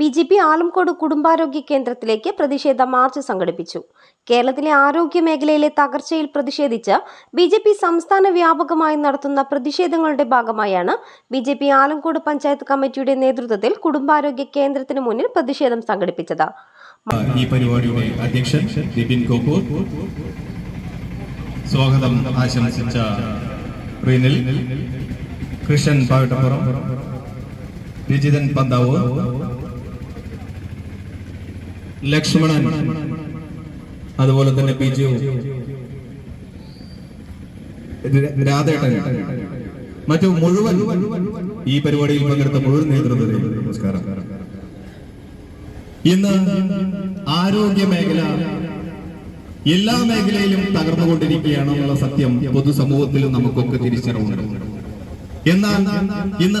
B J P Alamcode കുടുംബാരോഗ്യ കേന്ദ്രത്തിലേക്ക് പ്രതിഷേധ മാർച്ച് സംഘടിപ്പിച്ചു. കേരളത്തിലെ ആരോഗ്യ മേഖലയിലെ തകർച്ചയിൽ പ്രതിഷേധിച്ച് ബി ജെ പി സംസ്ഥാന വ്യാപകമായി നടത്തുന്ന പ്രതിഷേധങ്ങളുടെ ഭാഗമായാണ് B J P Alamkode panchayat committee നേതൃത്വത്തിൽ കുടുംബാരോഗ്യ കേന്ദ്രത്തിന് മുന്നിൽ പ്രതിഷേധം സംഘടിപ്പിച്ചത്. ഈ പരിപാടിയുടെ അധ്യക്ഷൻ ബിപിൻ കോപ്പൂർ സ്വാഗതം ആശംസിച്ച കൃഷ്ണൻ പാവിട്ടപ്പുറം രജിതൻ പന്താവ് ലക്ഷ്മണൻ അതുപോലെ തന്നെ ബിജു രാധേട്ടൻ. മറ്റു മുഴുവൻ ഈ പരിപാടിയിൽ പങ്കെടുത്ത മുഴുവൻ നേതൃത്വത്തിൽ നമസ്കാരം. ഇന്ന് ആരോഗ്യ മേഖല എല്ലാ മേഖലയിലും തകർന്നുകൊണ്ടിരിക്കുകയാണെന്നുള്ള സത്യം പൊതുസമൂഹത്തിൽ നമുക്കൊക്കെ തിരിച്ചറിവുണ്ട്. എന്നാൽ ഇന്ന്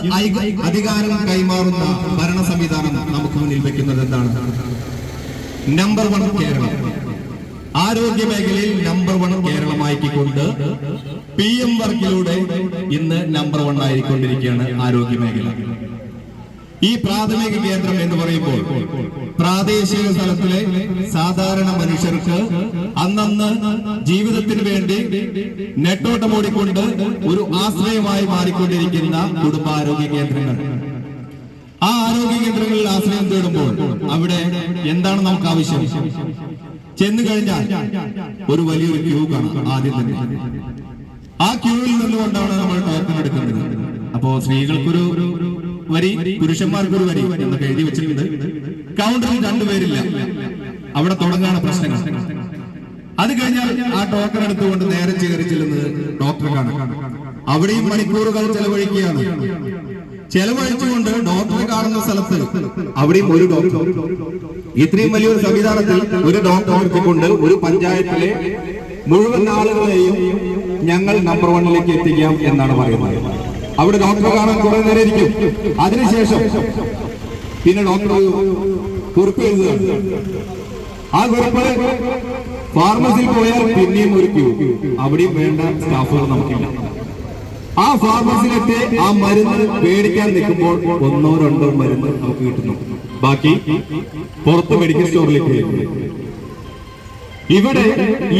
അധികാരം കൈമാറുന്ന ഭരണ സംവിധാനം നമുക്ക് മുന്നിൽ വെക്കുന്നത് എന്താണ്? Number one Keralam. ആരോഗ്യ മേഖലയിൽ നമ്പർ വൺ കേരളമാക്കിക്കൊണ്ട് പി എം വർക്കിലൂടെ ഇന്ന് നമ്പർ വൺ ആയിക്കൊണ്ടിരിക്കുകയാണ് ആരോഗ്യ മേഖല. ഈ പ്രാഥമിക കേന്ദ്രം എന്ന് പറയുമ്പോൾ പ്രാദേശിക സ്ഥലത്തിലെ സാധാരണ മനുഷ്യർക്ക് അന്നന്ന് ജീവിതത്തിന് വേണ്ടി നെട്ടോട്ടമോടിക്കൊണ്ട് ഒരു ആശ്രയമായി മാറിക്കൊണ്ടിരിക്കുന്ന കുടുംബാരോഗ്യ കേന്ദ്രങ്ങൾ. ആരോഗ്യ കേന്ദ്രങ്ങളിൽ ആശ്രയം തേടുമ്പോൾ അവിടെ എന്താണ് നമുക്ക് ആവശ്യം? ചെന്നു കഴിഞ്ഞാൽ ഒരു വലിയൊരു ക്യൂ കാണാം ആദ്യം തന്നെ. ആ ക്യൂവിൽ നിന്നുകൊണ്ടാണ് നമ്മൾ ടോക്കൺ എടുക്കുന്നത്. അപ്പോ സ്ത്രീകൾക്കൊരു വരി പുരുഷന്മാർക്കൊരു വരി എന്നൊക്കെ എഴുതി വെച്ചിട്ടുണ്ട്. കൗണ്ടറിൽ രണ്ടുപേരില്ല അവിടെ തുടങ്ങാണ് പ്രശ്നങ്ങൾ. അത് കഴിഞ്ഞാൽ ആ ടോക്കൺ എടുത്തുകൊണ്ട് നേരെ കയറി ചെല്ലുന്നത് ഡോക്ടറെ കാണാം അവിടെയും മണിക്കൂറുകൾ ചെലവഴിക്കുകയാണ്. ചെലവഴിച്ചുകൊണ്ട് ഡോക്ടറെ കാണുന്ന സ്ഥലത്ത് അവിടെയും ഒരു ഡോക്ടർ. ഇത്രയും വലിയൊരു സംവിധാനത്തിൽ ഒരു ഡോക്ടർ നിർത്തിക്കൊണ്ട് ഒരു പഞ്ചായത്തിലെ മുഴുവൻ ആളുകളെയും ഞങ്ങൾ നമ്പർ വണ്ണിലേക്ക് എത്തിക്കാം എന്നാണ് പറയുന്നത്. അവിടെ ഡോക്ടറെ കാണാൻ കുറെ നേരം ഇരിക്കും അതിനുശേഷം പിന്നെ ഡോക്ടർ കുറിപ്പ് എഴുതുകയാണ്. ആ കുറിപ്പ് ഫാർമസിയിൽ പോയാൽ പിന്നെയും ഒരു ക്യൂ അവിടെയും വേണ്ട സ്റ്റാഫുകൾ നമുക്കില്ല. ആ ഫാർമസിയിലെത്തി ആ മരുന്ന് മേടിക്കാൻ നിൽക്കുമ്പോൾ ഒന്നോ രണ്ടോ മരുന്ന് നമുക്ക് കിട്ടുന്നു. ബാക്കി പുറത്ത് മെഡിക്കൽ സ്റ്റോറിലേക്ക്. ഇവിടെ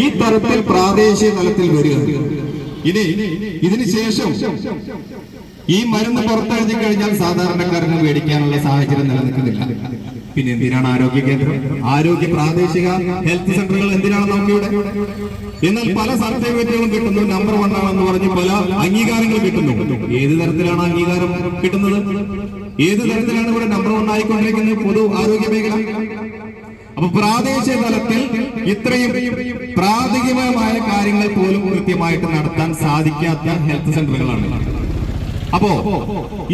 ഈ തരത്തിൽ പ്രാദേശിക തലത്തിൽ വരിക. ഇനി ഇതിനുശേഷം ഈ മരുന്ന് പുറത്തെഴുതി കഴിഞ്ഞാൽ സാധാരണക്കാരന് മേടിക്കാനുള്ള സാഹചര്യം നിലനിൽക്കുന്നില്ല. പിന്നെ എന്തിനാണ് ആരോഗ്യ കേന്ദ്രം? ആരോഗ്യ പ്രാദേശിക ഹെൽത്ത് സെന്ററുകൾ എന്തിനാണ് നമുക്കിവിടെ? എന്നാൽ പല സർട്ടിഫിക്കറ്റുകളും കിട്ടുന്നു. നമ്പർ വൺ ആണെന്ന് പറഞ്ഞ് പല അംഗീകാരങ്ങളും കിട്ടുന്നു. ഏത് തരത്തിലാണ് അംഗീകാരം കിട്ടുന്നത്? ഏത് തരത്തിലാണ് ഇവിടെ നമ്പർ വൺ ആയിക്കൊണ്ടിരിക്കുന്നത്? പൊതു ആരോഗ്യ മേഖല. അപ്പൊ പ്രാദേശിക തലത്തിൽ ഇത്രയും പ്രാഥമികമായ കാര്യങ്ങൾ പോലും കൃത്യമായിട്ട് നടത്താൻ സാധിക്കാത്ത ഹെൽത്ത് സെന്ററുകളാണ് അപ്പോ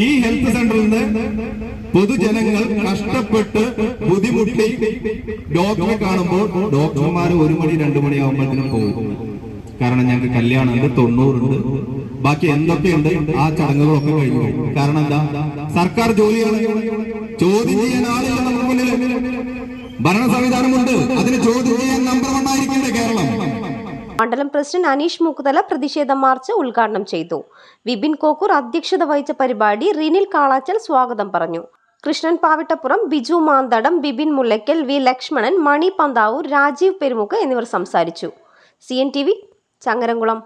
ഈ ഹെൽത്ത് സെന്ററിൽ നിന്ന് പൊതുജനങ്ങൾ കഷ്ടപ്പെട്ട് ബുദ്ധിമുട്ടി ഡോക്ടറെ കാണുമ്പോൾ ഡോക്ടർമാർ ഒരു മണി രണ്ടു മണിയാകുമ്പോഴത്തേനും പോകും. കാരണം ഞങ്ങൾക്ക് കല്യാണമുണ്ട് തൊണ്ണൂറുണ്ട് ബാക്കി എന്തൊക്കെയുണ്ട് ആ ചടങ്ങുകളൊക്കെ കഴിഞ്ഞു. കാരണം എന്താ? സർക്കാർ ജോലിയാണ്. ചോദ്യം ചെയ്യാൻ ആളില്ല നമ്മുടെ മുന്നിൽ ഭരണ സംവിധാനമുണ്ട്. അതിന് ചോദ്യം ചെയ്യാൻ നമ്പർ വൺ ആയിരിക്കണ്ടേ കേരളം? മണ്ഡലം പ്രസിഡന്റ് അനീഷ് മുക്കുതല പ്രതിഷേധ മാർച്ച് ഉദ്ഘാടനം ചെയ്തു. വിപിൻ കോക്കൂർ അധ്യക്ഷത വഹിച്ച പരിപാടി റിനിൽ കാളാച്ചൽ സ്വാഗതം പറഞ്ഞു. കൃഷ്ണൻ പാവിട്ടപ്പുറം ബിജു മാന്തടം ബിബിൻ മുല്ലയ്ക്കൽ വി ലക്ഷ്മണൻ മണി പന്താവൂർ രാജീവ് പെരുമുക്ക് എന്നിവർ സംസാരിച്ചു. C N T V Changaramkulam.